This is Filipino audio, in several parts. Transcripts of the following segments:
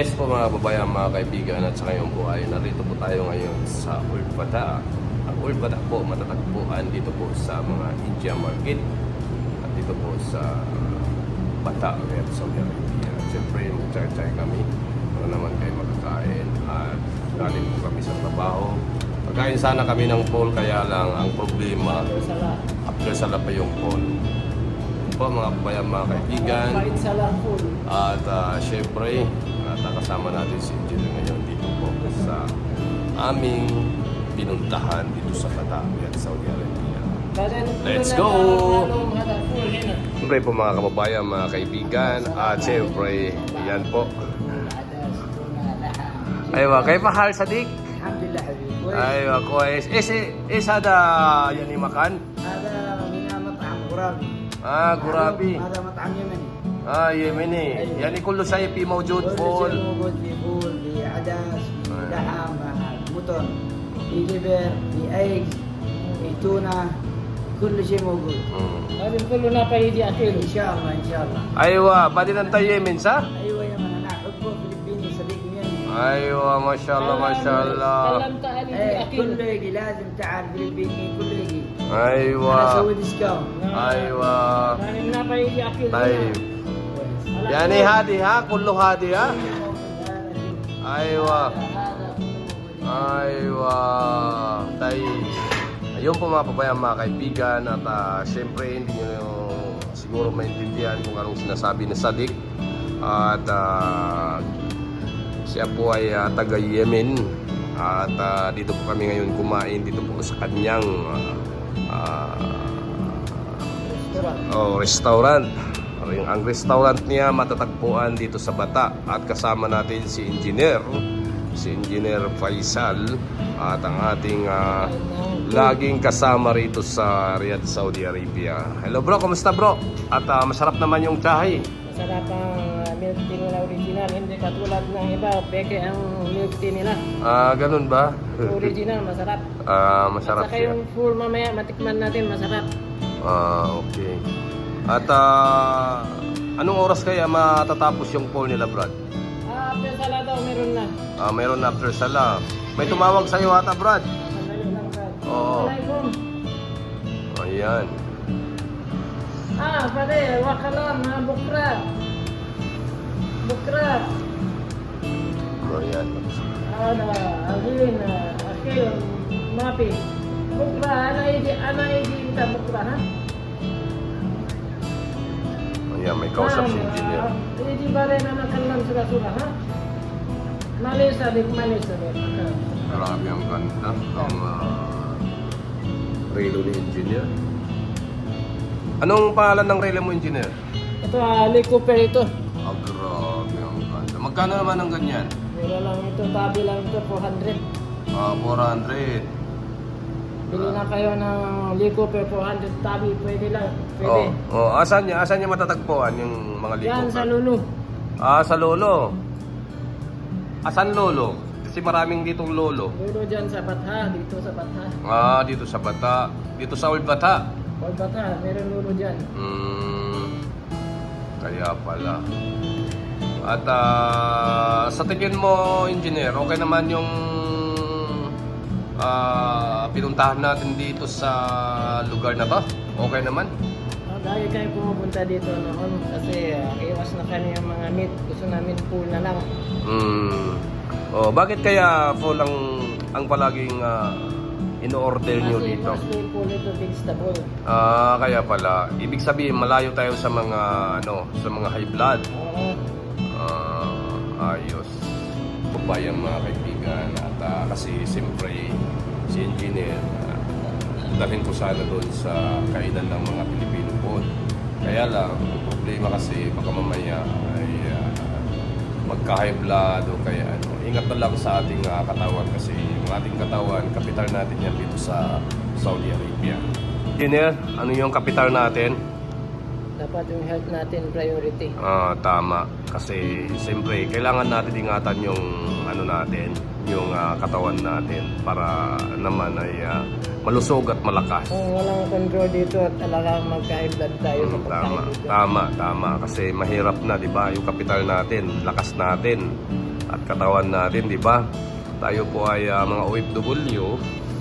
Yes po mga babayan, mga kaibigan at sa ngayon po ay narito po tayo ngayon sa Ulbada. Ang Ulbada po matatagpuan dito po sa mga India Market at dito po sa Bata, Riyadh, Saudi Arabia. Siyempre, mag-chay kami para naman kayo makakain at galing po kami sa trabaho. Pagkain sana kami ng poll kaya lang ang problema after sala pa yung poll. Po mga babayan, mga kaibigan. At uh, syempre, at uh, kasama natin si Engineer ngayon dito po sa aming pinuntahan dito sa Qatar at Saudi Arabia. Let's go! Siyempre po mga kababayan, mga kaibigan, at siyempre, yan po. Aywa, kay Pahal Sadik. Alhamdulillah. Aywa, kuwais. Eh, eh, eh, is, is, ada yan makan? Ada minamat ang gurabi. Ah, gurabi. Ada matang yaman. Ah, Yemeni. يعني كل شيء فيه موجود كل شيء فول. موجود في فول في عدس في آه. لحم مطن في ليبر في ايج في تونه كل شيء موجود Hmm. لازم كلنا فايدي اكيد ان شاء الله ان شاء الله ايوه بعدين انت يمن صح؟ ايوه يا من انا احبه فلبيني صديق مني ايوه ما شاء الله ما شاء الله كلمت علي ايه كله اكيد يجي لازم تعال فلبيني كله يجي انا ايوه اسوي ديسكاونت ايوه لازم فايدي اكيد طيب यानी हादी हा कुल्लू हादी हा Aywa. Aywa. Tay. Ayun po mga pabayang mga kaibigan at uh, syempre hindi nyo siguro maintindihan kung anong sinasabi ni Sadik at uh, siya po ay uh, taga Yemen at uh, dito po kami ngayon kumain dito po sa kanyang uh, uh, oh, restaurant yung, ang restaurant niya matatagpuan dito sa Bata at kasama natin si Engineer, si Engineer Faisal at ang ating ah, laging kasama rito sa Riyadh, Saudi Arabia. Hello bro, kumusta bro? At ah, masarap naman yung tsahay. Masarap ang uh, milk tea nila original, hindi katulad ng iba, peke ang milk tea nila. Ah, ganun ba? Original, masarap. Ah, masarap At saka siya. yung full mamaya, matikman natin, masarap. Ah, okay. At ah, anong oras kaya matatapos yung poll nila, Brad? Ah, after sala daw, meron na. Ah, mayroon after sala. May tumawag sa iyo ata, Brad. Sandali lang, Brad. Oo. Assalamualaikum. Ayan. Ah, pare, wakalam, ha, bukra. Bukra. Ayan. Ada, Alvin, Akil, Mapi. Bukra, ana idi, ana idi kita bukra, ha? Kausap si engineer. Idi bare na nakalam sura-sura, ha? Malaysia, dik Malaysia, dik. Grabe ang ganda. Ang uh, relo ni engineer. Anong pangalan ng relo mo, engineer? Ito, Ali Cooper ito. Ah, grabe ang ganda. Magkano naman ang ganyan? Pero lang ito, tabi lang ito, 400. Ah, 400. Bili na kayo ng Lee Cooper 400 tabi, pwede lang. Oh, Pwede. oh, asan niya? Asan niya matatagpuan yung mga liko? Yan sa Lulu. Ah, sa lolo. Asan lolo? Kasi maraming ditong lolo. Lulu dyan sa Batha, dito sa Batha. Ah, dito sa Bata. Dito sa Old Bata. Old Batha, meron Lulu dyan. Hmm, kaya pala. At ah, sa tingin mo, engineer, okay naman yung ah, pinuntahan natin dito sa lugar na to? Okay naman? Oh, dahil kayo pumupunta dito noon kasi ah, iwas na kami yung mga meat. Gusto namin pool na lang. Hmm. Oh, bakit kaya full ang ang palaging ah, in-order nyo Kasi dito? mostly pool ito vegetable. Ah, kaya pala. Ibig sabihin malayo tayo sa mga ano, sa mga high blood. Oo. Ah, ayos. Babayang mga kaibigan at ah, kasi siyempre si engineer ah, dalhin ko sana doon sa kainan ng mga Pilipino food. Kaya lang, ang problema kasi baka mamaya ay ah, magka-high o kaya ano. Ingat na lang sa ating ah, katawan kasi yung ating katawan, kapital natin yan dito sa Saudi Arabia. Engineer, ano yung kapital natin? Dapat yung health natin priority. Ah, tama. Kasi siyempre kailangan natin ingatan yung ano natin, yung ah, katawan natin para naman ay ah, malusog at malakas. Kung walang control dito, talagang magka-high blood tayo Mm, kapag tama, dito. tama, tama. Kasi mahirap na, di ba? Yung kapital natin, lakas natin. at katawan natin, di ba? Tayo po ay ah, mga OFW,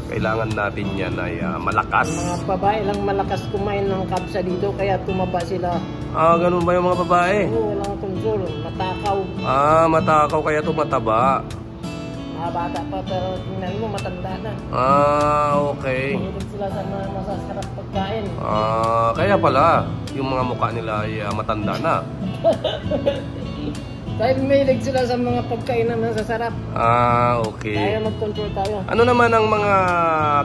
kailangan natin yan ay ah, malakas. Mga babae lang malakas kumain ng kapsa dito kaya tumaba sila. Ah, ganun ba yung mga babae? Oo, walang kontrol, matakaw. Ah, matakaw kaya tumataba. Mga bata pa pero tingnan mo matanda na. Ah, okay. Mahilig sila sa mga masasarap pagkain. Ah, kaya pala, yung mga mukha nila ay ah, matanda na. Dahil mahilig sila sa mga pagkain na masasarap. Ah, Kaya okay. mag-control tayo. Ano naman ang mga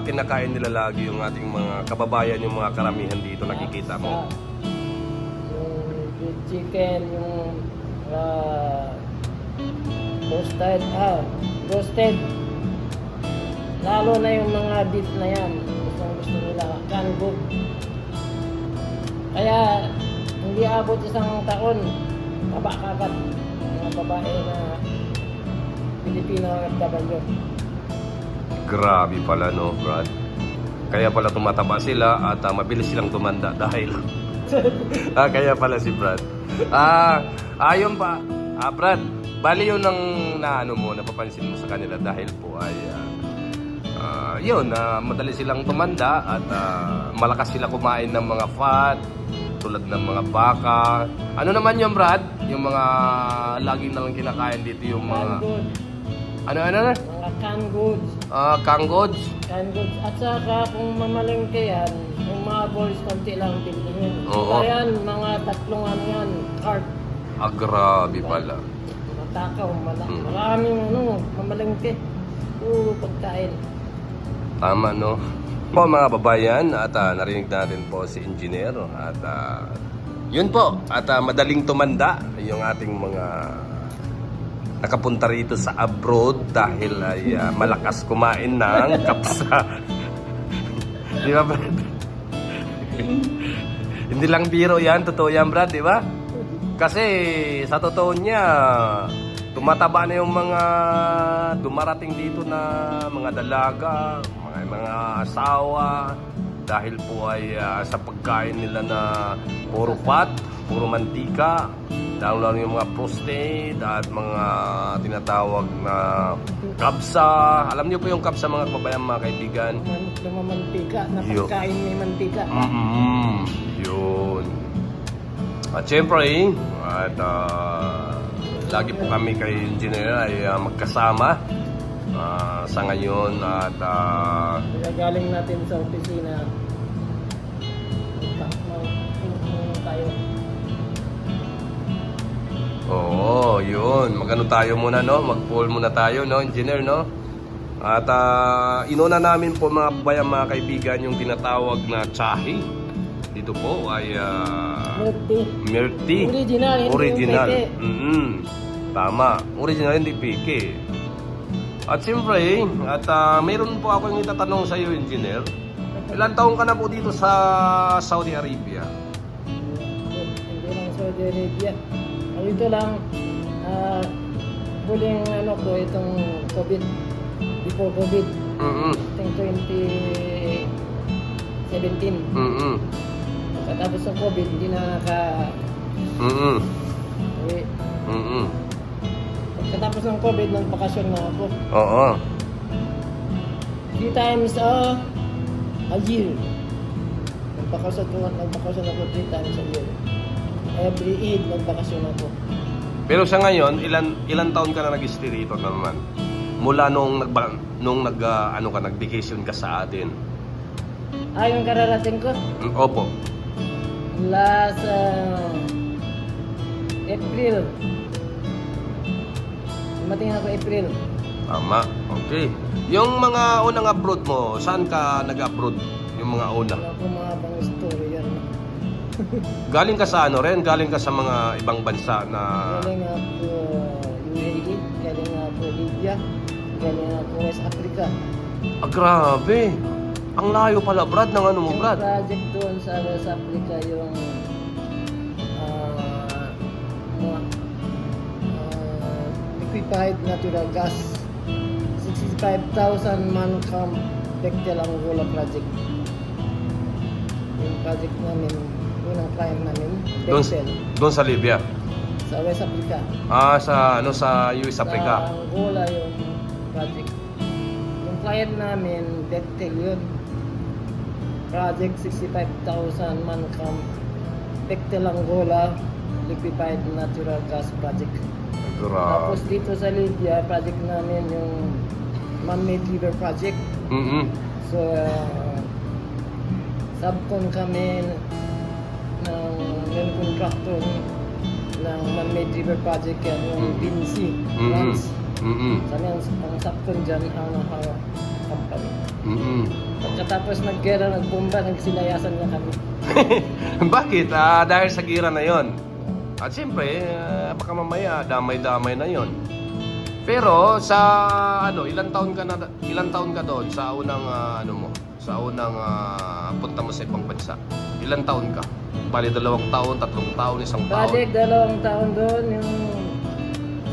kinakain nila lagi yung ating mga kababayan, yung mga karamihan dito nakikita mo? Yung chicken, yung ah, roasted, ah, roasted. Lalo na yung mga beef na yan. Gusto gusto nila, canned. Kaya hindi abot isang taon, taba kagat mga babae na Pilipino FW. Grabe pala no, Brad. Kaya pala tumataba sila at ah, mabilis silang tumanda dahil ah, kaya pala si Brad. Ah, ayon pa. Ah, Brad, bali yun ang naano mo, napapansin mo sa kanila dahil po ay ah, ah, yun, ah, madali silang tumanda at ah, malakas sila kumain ng mga fat tulad ng mga baka. Ano naman yung Brad? Yung mga laging nalang kinakain dito yung mga Canned ano ano ano? mga canned goods. Ah, kanggods. Canned goods. At saka kung mamalengke yan, yung mga balls konti lang bilhin. Oo. Kaya yan, mga tatlong ano yan, cart. Ah, grabe pala. Matakaw, mala- Mm. maraming ano, mamalengke. Puro pagkain. Tama, no? Po mga babayan, at ah, narinig natin po si engineer at ah, yun po, at ah, madaling tumanda yung ating mga nakapunta rito sa abroad dahil ay ah, malakas kumain ng kapsa. di ba, Brad? Hindi lang biro yan, totoo yan, Brad, di ba? Kasi sa totoo niya, tumataba na yung mga dumarating dito na mga dalaga, mga, asawa, dahil po ay ah, sa pagkain nila na puro fat, puro mantika, lalo lalo yung mga prostate at mga tinatawag na kapsa. Alam niyo po yung kapsa mga kabayan, mga kaibigan? Man, lumamantika, na pagkain may mantika. Mm-mm. Yun. At syempre, at ah, lagi po kami kay engineer ay ah, magkasama ah, sa ngayon at ah, Kaya galing natin sa opisina. Tayo. oo, yun. Magano tayo muna, no? Mag-pull muna tayo, no, engineer, no? At ah, inuna namin po mga bayan, mga kaibigan, yung tinatawag na tsahi. Dito po ay ah, milk tea. Original, Original. peke. Mm Tama. Original, hindi peke. At siyempre, at ah, mayroon po ako yung itatanong sa iyo, engineer. Ilan taong ka na po dito sa Saudi Arabia? Hindi lang Saudi Arabia. Ang ito lang, ah, huling ano ko, itong COVID, before COVID, Mm-mm. itong 2017. Mm-mm. Katapos ng COVID, hindi na naka Mm-mm. uwi. Mm-mm. Katapos ng COVID, nagbakasyon na ako. Oo. Three times a, a year. Nagbakasyon, ko, nagbakasyon ako three times a year. Every Eid, nagbakasyon ako. Pero sa ngayon, ilan ilan taon ka na nag-stay rito naman? Mula nung nagba, nung nag ah, ano ka nag-vacation ka sa atin. Ah, yung kararating ko, Mm, Opo. last uh, April. Dumating ako April. Tama. Okay. Yung mga unang abroad mo, saan ka nag-abroad? Yung mga una. Wala ko mga bang story yan. Galing ka sa ano rin? Galing ka sa mga ibang bansa na... Galing ako UAE, galing ako Libya, galing ako West Africa. Ah, grabe. Ang layo pala, Brad, ng ano mo, Yung Brad. project doon sa West Africa yung liquefied natural gas 65,000 man camp Bechtel ang Angola project yung project namin yun ang client namin Bechtel doon sa Libya. sa West Africa. Ah, sa ano sa US Sa Africa. Angola yung project. Yung client namin, Bechtel yun. Project 65,000 man camp. Bechtel Angola, liquefied natural gas project. Tapos Grabe. dito sa Libya, project namin yung man-made river project. Mm-mm. So, uh, subcon kami ng main contractor ng man-made river project yan, yung Mm. BNC. Mm-mm. France. Mm-mm. Kami ang, ang subcon dyan, ang ang company. Mm-mm. Pagkatapos naggera, nagbomba, nagsinayasan na kami. Bakit? Ah, dahil sa gira na yon. At siyempre, ah, baka mamaya damay-damay na yon. Pero sa ano, ilang taon ka na ilang taon ka doon sa unang ah, ano mo? Sa unang ah, punta mo sa ibang bansa. Ilang taon ka? Bali dalawang taon, tatlong taon, isang taon. Project, dalawang taon doon, yung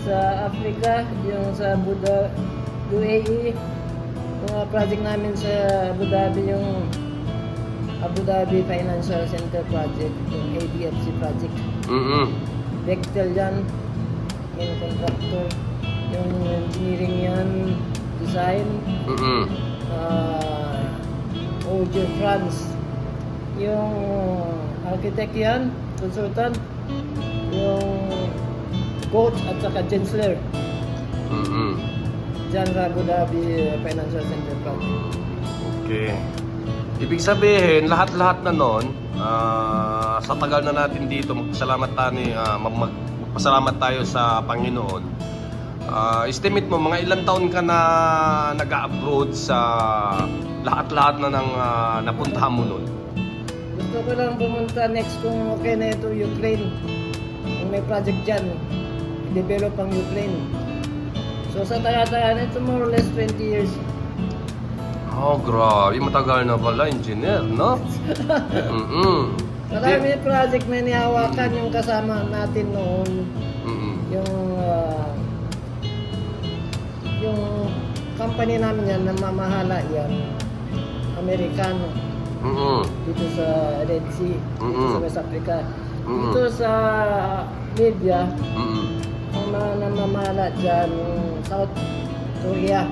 sa Africa, yung sa Buda, UAE, yung project namin sa Abu Dhabi, yung Abu Dhabi Financial Center Project, yung ADFC project. Mm. Bechtel yan, main contractor, yung engineering yan, design, Mm. uh, Audio France, yung architect yan, consultant, yung coach at saka Gensler, Mm. dyan sa Abu Dhabi Financial Center Project. Okay. Ibig sabihin, lahat-lahat na noon, ah, sa tagal na natin dito, magpasalamat tayo, mag- magpasalamat tayo sa Panginoon. Ah, estimate mo, mga ilang taon ka na nag-abroad sa lahat-lahat na ng ah, napuntahan mo noon? Gusto ko lang pumunta next kung okay na ito Ukraine. Kung may project dyan, develop ang Ukraine. So sa taya-taya ito more or less 20 years. Oh, grabe. Matagal na pala, engineer, no? Mm-mm. Marami project na nihawakan yung kasama natin noon. Mm-mm. Yung ah, yung company namin yan, namamahala yan. Amerikano Mm-mm. dito sa Red Sea, dito Mm-mm. sa West Africa. Mm-mm. Dito sa Libya, Mm-mm. ang mga namamahala dyan, yung South Korea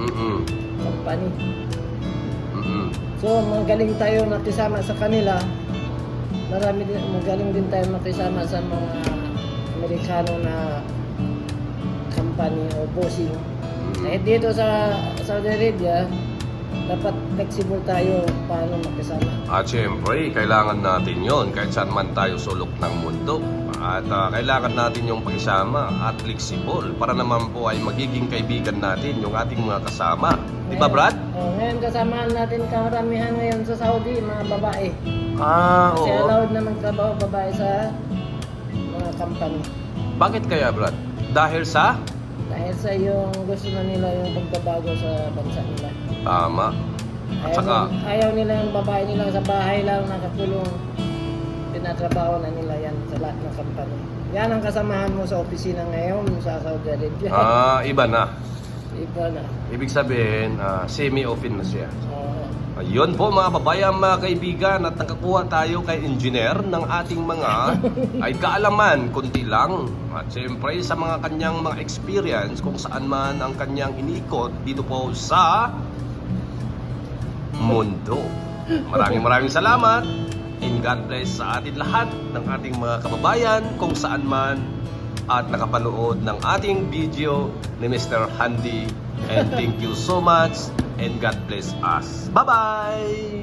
Mm-mm. company. Mm-mm. So, magaling tayo nakisama sa kanila. Marami din, magaling din tayo makisama sa mga Amerikano na company o bossing. Kahit dito sa Saudi Arabia, dapat flexible tayo paano makisama. At syempre, kailangan natin yon kahit saan man tayo sulok ng mundo. At ah, kailangan natin yung pakisama at flexible para naman po ay magiging kaibigan natin yung ating mga kasama. Di ba, Brad? Oh, ngayon kasamaan natin karamihan ngayon sa Saudi, mga babae. Ah, Kasi oo. allowed na magtrabaho babae sa mga company. Bakit kaya, Brad? Dahil sa? Dahil sa yung gusto na nila yung pagbabago sa bansa nila. Tama. At Ayaw, saka, ayaw nila yung babae nila sa bahay lang nakakulong. Tinatrabaho na nila yan sa lahat ng company. Yan ang kasamahan mo sa opisina ngayon sa Saudi Arabia. ah, iba na. Iba na. Ibig sabihin, ah, semi-open na siya. Oo. Ayun po mga babayan, mga kaibigan at nakakuha tayo kay engineer ng ating mga ay kaalaman, kunti lang. At siyempre sa mga kanyang mga experience kung saan man ang kanyang iniikot dito po sa mundo. Maraming maraming salamat and God bless sa atin lahat ng ating mga kababayan kung saan man at nakapanood ng ating video ni Mr. Handy and thank you so much and God bless us. Bye-bye!